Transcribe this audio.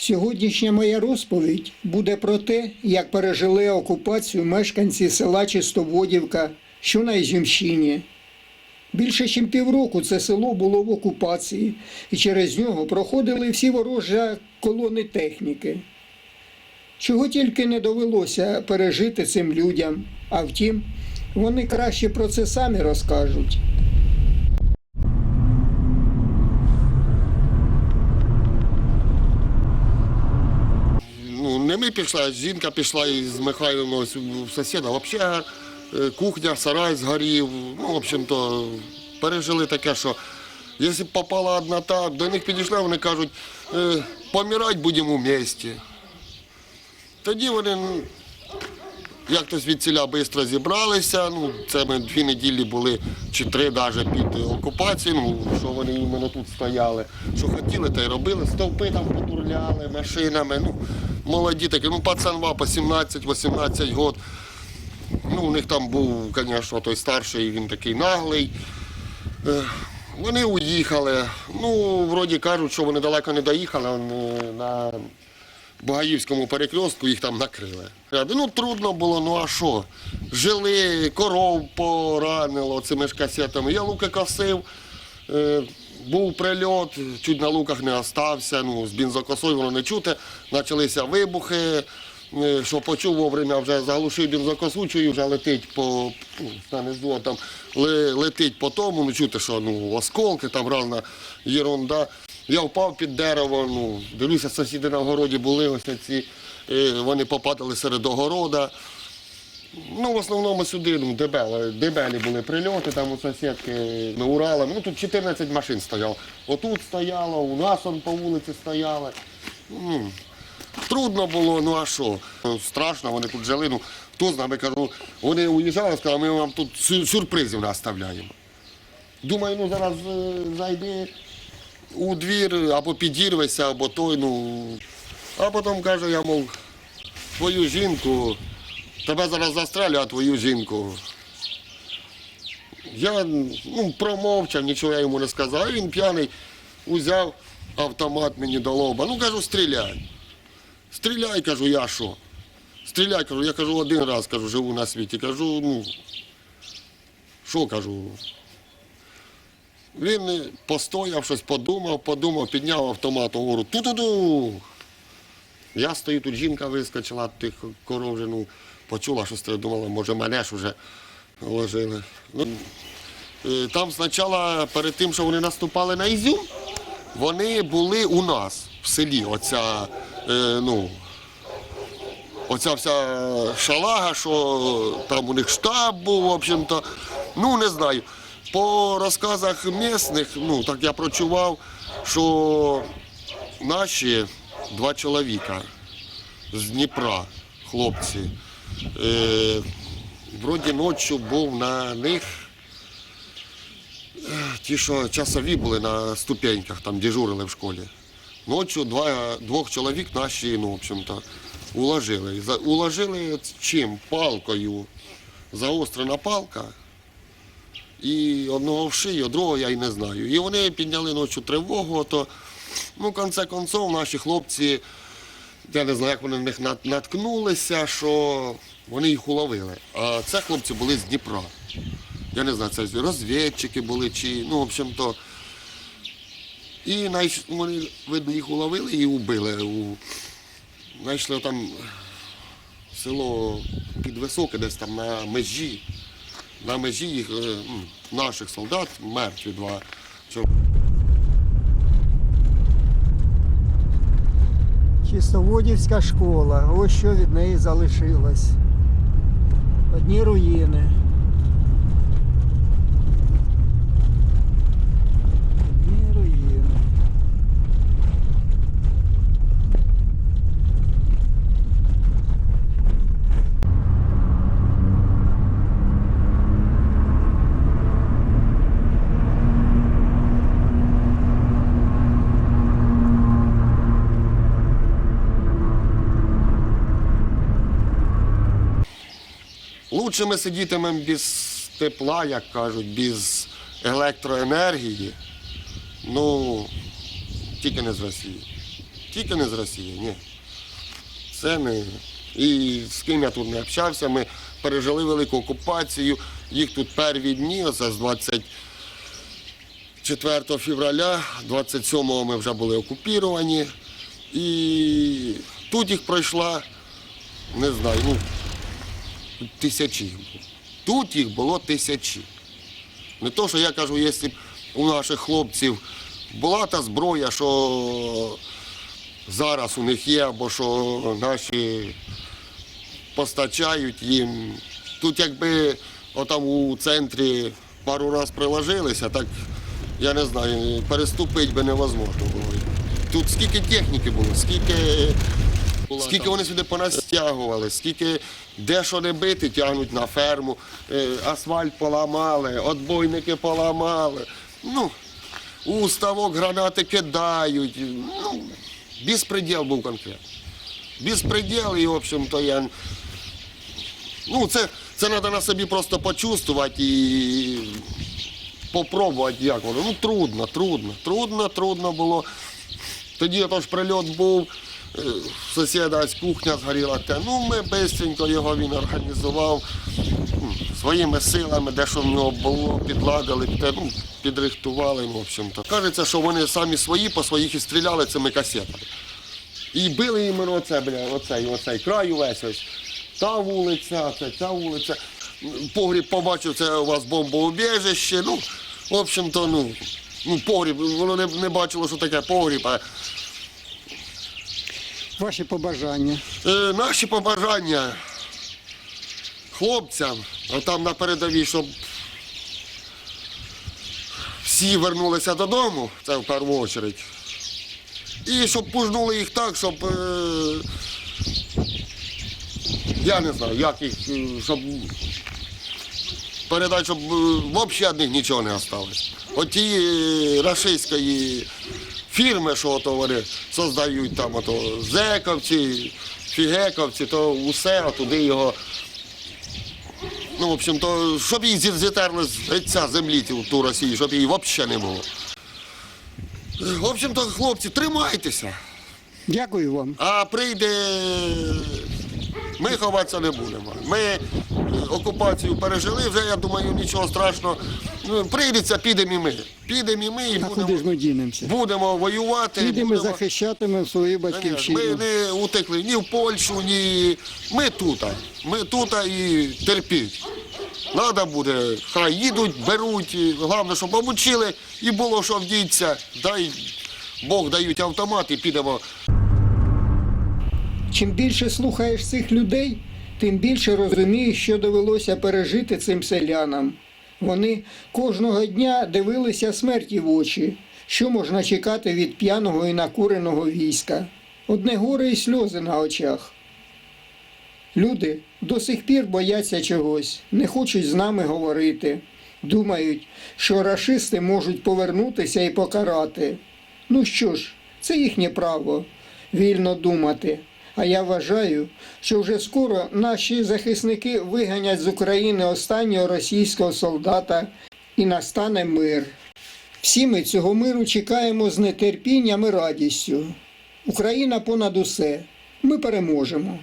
Сьогоднішня моя розповідь буде про те, як пережили окупацію мешканці села Чистоводівка, що на Ізюмщині. Більше ніж півроку це село було в окупації, і через нього проходили всі ворожі колони техніки. Чого тільки не довелося пережити цим людям, а втім, вони краще про це самі розкажуть. Ну, не ми пішли, жінка пішла із Михайлом ось сусіда. Взагалі е, кухня, сарай згорів. Ну, в общем-то, пережили таке, що якщо б попала одна та, до них підійшли, вони кажуть, е, помирати будемо в місті. Тоді вони, як то звідсіля швидко зібралися. Ну, це ми дві неділі були, чи три навіть під окупацією, ну, що вони іменно тут стояли. Що хотіли, то й робили. Стовпи там потурляли машинами. Ну, молоді такі, ну, пацанва по 17-18 років. Ну, у них там був, звісно, той старший, він такий наглий. Е, Вони уїхали. Ну, вроді кажуть, що вони далеко не доїхали. Вони на Багаївському перекрестку їх там накрили. Ну, трудно було, ну а що? Жили, коров поранило цими ж касетами. Я луки косив, е, був прильот, чуть на луках не остався. Ну, з бензокосою воно не чути. Почалися вибухи. е, Що почув вовремя, вже заглушив бензокосу, чую, вже летить по там летить по тому, ну чути, що ну, осколки, там разна єрунда. Я впав під дерево, ну, дивлюся, сусіди на городі були, ось ці, е, вони попадали серед огорода. Ну, в основному сюди ну, дебели, дебелі були прильоти, там у сусідки на Уралами. Ну, тут 14 машин стояло. Отут стояло, у нас он по вулиці стояли. Ну, трудно було, ну а що? Ну, Страшно, вони тут жили. Ну, хто знає, кажу, вони уїжджали, сказали, ми вам тут сю- сюрпризів наставляємо. Думаю, ну зараз е, зайди у двір або підірвешся, або той, ну. А потім каже, я мов, твою жінку, тебе зараз застрелю, а твою жінку. Я ну, промовчав, нічого я йому не сказав. Він п'яний узяв автомат мені до лоба. Ну кажу, стріляй. Стріляй, кажу, я що? Стріляй, кажу, я кажу один раз, кажу, живу на світі. Кажу, ну, що кажу, він постояв, щось подумав, подумав, підняв автомат угору. Ту-ту-ду. Я стою, тут жінка вискочила, тих коров вже, ну, почула, що стою, думала, може мене ж вже ложили. Ну, е, там спочатку, перед тим, що вони наступали на Ізюм, вони були у нас в селі. Оця, е, ну, оця вся шалага, що там у них штаб був, в общем-то. Ну, не знаю. По розказах місних, ну, так я прочував, що наші два чоловіка з Дніпра, хлопці, е, вроді ночі був на них. е, Ті, що часові були на ступеньках, там дежурили в школі. Ночі два, двох чоловік наші, ну, в общем-то, уложили. Уложили чим? Палкою. Заострена палка. І одного в шию, другого я й не знаю. І вони підняли ночі тривогу, то ну, в конце концов, наші хлопці, я не знаю, як вони на них наткнулися, що вони їх уловили. А це хлопці були з Дніпра. Я не знаю, це розвідчики були чи, ну, в общем-то. І вони, видно, їх уловили і убили. У... Знайшли там село Підвисоке, десь там на межі. На межі їх, е, наших солдат мертві два. Чистоводівська школа. Ось що від неї залишилось. Одні руїни. Одні руїни. Лучше ми сидітимемо без тепла, як кажуть, без електроенергії. Ну, тільки не з Росії. тільки не з Росії, ні. Це не. І з ким я тут не общався, ми пережили велику окупацію. Їх тут перві дні, оце з 24 февраля, 27-го ми вже були окупіровані. І тут їх пройшла, не знаю, ну, тисячі їх було. Тут їх було тисячі. Не то, що я кажу, якщо б у наших хлопців була та зброя, що зараз у них є, або що наші постачають їм. Тут якби отам у центрі пару разів приложилися, так я не знаю, переступити би невозможно було. Тут скільки техніки було, скільки, скільки вони сюди понастягували, скільки де що не бити, тягнуть на ферму, е, асфальт поламали, отбойники поламали. Ну, у ставок гранати кидають. Ну, безпреділ був конкретно. Безпреділ, і, в общем-то, я. Ну, це, це треба на собі просто почувствувати і попробувати, як воно. Ну, трудно, трудно, трудно, трудно було. Тоді отож прильот був, сусіда кухня згоріла. Те. Ну, ми швидко його він організував своїми силами, де що в нього було, підладили, те, ну, підрихтували. В общем-то. Кажеться, що вони самі свої по своїх і стріляли цими касетами. І били іменно оце, бля, оцей, оцей край увесь ось. Та вулиця, це, ця вулиця. Погріб побачив, це у вас бомбоубіжище. Ну, в общем-то, ну, ну погріб, воно не, не бачило, що таке погріб. А, Ваші побажання. е, наші побажання хлопцям, а там на передовій, щоб всі вернулися додому, це в першу чергу. І щоб пужнули їх так, щоб. Е, я не знаю, як їх, е, щоб передати, щоб е, взагалі від них нічого не залишилось. От ті е, рашистської фірми, що ото вони создають там, ото зековці, фігековці, то усе а туди його. Ну, в общем, то, щоб її зі- зітерли з лиця землі ту Росію, щоб її взагалі не було. В общем-то, хлопці, тримайтеся. Дякую вам. А прийде, ми ховатися не будемо. Ми е, окупацію пережили, вже я думаю, нічого страшного. Ну, Прийдеться, підемо і ми. Підемо і ми і А будемо, куди ж ми дінемося? будемо воювати. Підемо будемо... захищатимемо свою Ми не утекли ні в Польщу, ні. Ми тут. Ми тут і терпіть. Треба буде, хай їдуть, беруть. і Головне, щоб обучили і було що вдіться. Дай Бог дають автомат і підемо. Чим більше слухаєш цих людей, тим більше розумієш, що довелося пережити цим селянам. Вони кожного дня дивилися смерті в очі, що можна чекати від п'яного і накуреного війська. Одне горе і сльози на очах. Люди до сих пір бояться чогось, не хочуть з нами говорити. Думають, що рашисти можуть повернутися і покарати. Ну що ж, це їхнє право вільно думати. А я вважаю, що вже скоро наші захисники виганять з України останнього російського солдата і настане мир. Всі ми цього миру чекаємо з нетерпінням і радістю. Україна понад усе. Ми переможемо.